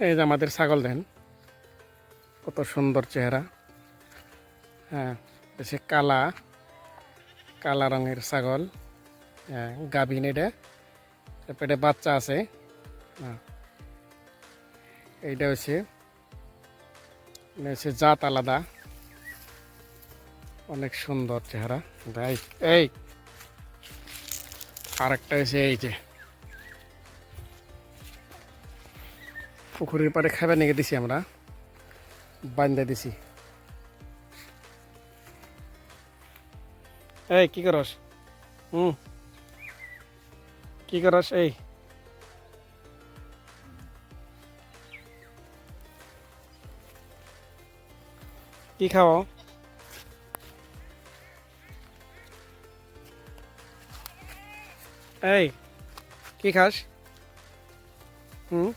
এই যে আমাদের ছাগল দেন কত সুন্দর চেহারা। হ্যাঁ সে কালা কালা রঙের ছাগল। হ্যাঁ গাভিন এটা। পেটে বাচ্চা আছে। হ্যাঁ এইটা হচ্ছে হচ্ছে জাত আলাদা। অনেক সুন্দর চেহারা। এই এই, আরেকটা হচ্ছে এই যে। পুকুরের পাড়ে খাবার নিয়ে দিছি আমরা? বান্ধা দিছি। এই, কি করস হুম কি করস এই? কি খাও এই, কি খাস? হুম